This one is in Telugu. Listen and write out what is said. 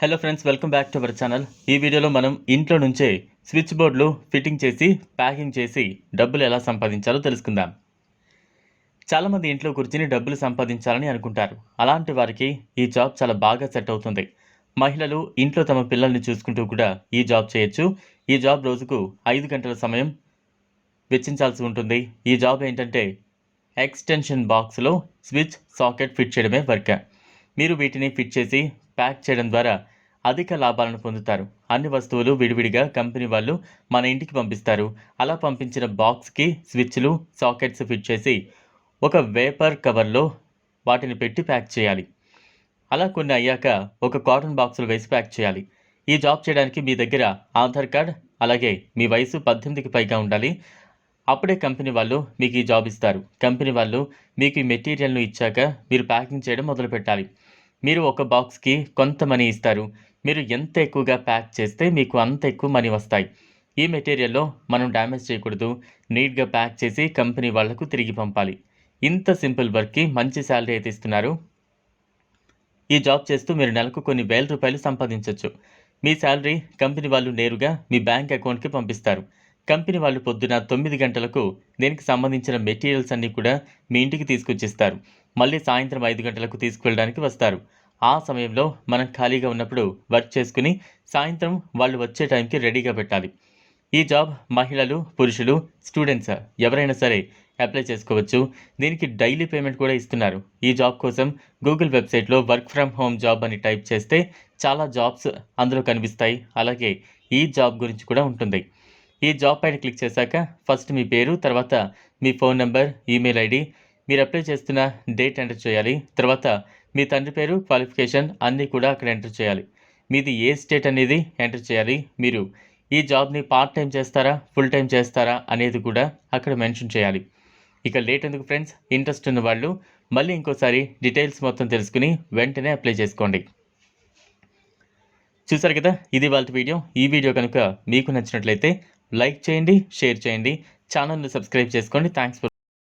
Hello friends welcome back to our channel ఈ వీడియోలో మనం ఇంట్లో నుంచే స్విచ్ బోర్డులు ఫిట్టింగ్ చేసి ప్యాకింగ్ చేసి డబ్బులు ఎలా సంపాదించాలో తెలుసుకుందాం. చాలామంది ఇంట్లో కూర్చుని డబ్బులు సంపాదించాలని అనుకుంటారు. అలాంటి వారికి ఈ జాబ్ చాలా బాగా సెట్ అవుతుంది. మహిళలు ఇంట్లో తమ పిల్లల్ని చూసుకుంటూ కూడా ఈ జాబ్ చేయొచ్చు. ఈ జాబ్ రోజుకు ఐదు గంటల సమయం వెచ్చించాల్సి ఉంటుంది. ఈ జాబ్ ఏంటంటే ఎక్స్టెన్షన్ బాక్స్లో స్విచ్ సాకెట్ ఫిట్ చేయడమే వర్క్ మీరు వీటిని ఫిట్ చేసి ప్యాక్ చేయడం ద్వారా అధిక లాభాలను పొందుతారు. అన్ని వస్తువులు విడివిడిగా కంపెనీ వాళ్ళు మన ఇంటికి పంపిస్తారు. అలా పంపించిన బాక్స్కి స్విచ్లు సాకెట్స్ ఫిట్ చేసి ఒక వేపర్ కవర్లో వాటిని పెట్టి ప్యాక్ చేయాలి. అలా కొన్ని అయ్యాక ఒక కాటన్ బాక్సులు వేసి ప్యాక్ చేయాలి. ఈ జాబ్ చేయడానికి మీ దగ్గర ఆధార్ కార్డ్ అలాగే మీ వయసు పద్దెనిమిదికి పైగా ఉండాలి. అప్పుడే కంపెనీ వాళ్ళు మీకు ఈ జాబ్ ఇస్తారు. కంపెనీ వాళ్ళు మీకు ఈ మెటీరియల్ను ఇచ్చాక మీరు ప్యాకింగ్ చేయడం మొదలు పెట్టాలి మీరు ఒక బాక్స్కి కొంత మనీ ఇస్తారు. మీరు ఎంత ఎక్కువగా ప్యాక్ చేస్తే మీకు అంత ఎక్కువ మనీ వస్తాయి. ఈ మెటీరియల్లో మనం డ్యామేజ్ చేయకూడదు. నీట్గా ప్యాక్ చేసి కంపెనీ వాళ్ళకు తిరిగి పంపాలి. ఇంత సింపుల్ వర్క్కి మంచి శాలరీ అయితే ఇస్తున్నారు. ఈ జాబ్ చేస్తూ మీరు నెలకు కొన్ని వేల రూపాయలు సంపాదించవచ్చు మీ శాలరీ కంపెనీ వాళ్ళు నేరుగా మీ బ్యాంక్ అకౌంట్కి పంపిస్తారు. కంపెనీ వాళ్ళు పొద్దున తొమ్మిది గంటలకు దీనికి సంబంధించిన మెటీరియల్స్ అన్నీ కూడా మీ ఇంటికి తీసుకొచ్చిస్తారు. మళ్ళీ సాయంత్రం ఐదు గంటలకు తీసుకువెళ్ళడానికి వస్తారు. ఆ సమయంలో మనం ఖాళీగా ఉన్నప్పుడు వర్క్ చేసుకుని సాయంత్రం వాళ్ళు వచ్చే టైంకి రెడీగా పెట్టాలి. ఈ జాబ్ మహిళలు పురుషులు స్టూడెంట్స్ ఎవరైనా సరే అప్లై చేసుకోవచ్చు. దీనికి డైలీ పేమెంట్ కూడా ఇస్తున్నారు. ఈ జాబ్ కోసం గూగుల్ వెబ్సైట్లో వర్క్ ఫ్రమ్ హోమ్ జాబ్ అని టైప్ చేస్తే చాలా జాబ్స్ అందులో కనిపిస్తాయి. అలాగే ఈ జాబ్ గురించి కూడా ఉంటుంది. ఈ జాబ్ పైన క్లిక్ చేశాక ఫస్ట్ మీ పేరు తర్వాత మీ ఫోన్ నెంబర్ ఈమెయిల్ ఐడి మీరు అప్లై చేస్తున్న డేట్ ఎంటర్ చేయాలి తర్వాత మీ తండ్రి పేరు క్వాలిఫికేషన్ అన్నీ కూడా అక్కడ ఎంటర్ చేయాలి. మీది ఏ స్టేట్ అనేది ఎంటర్ చేయాలి మీరు ఈ జాబ్ని పార్ట్ టైం చేస్తారా ఫుల్ టైం చేస్తారా అనేది కూడా అక్కడ మెన్షన్ చేయాలి. ఇక లేట్ ఎందుకు ఫ్రెండ్స్? ఇంట్రెస్ట్ ఉన్న వాళ్ళు మళ్ళీ ఇంకోసారి డీటెయిల్స్ మొత్తం తెలుసుకుని వెంటనే అప్లై చేసుకోండి. చూసారు కదా? ఇది వాళ్ళ వీడియో. ఈ వీడియో కనుక మీకు నచ్చినట్లయితే లైక్ చేయండి షేర్ చేయండి. ఛానల్ని సబ్స్క్రైబ్ చేసుకోండి. Thanks for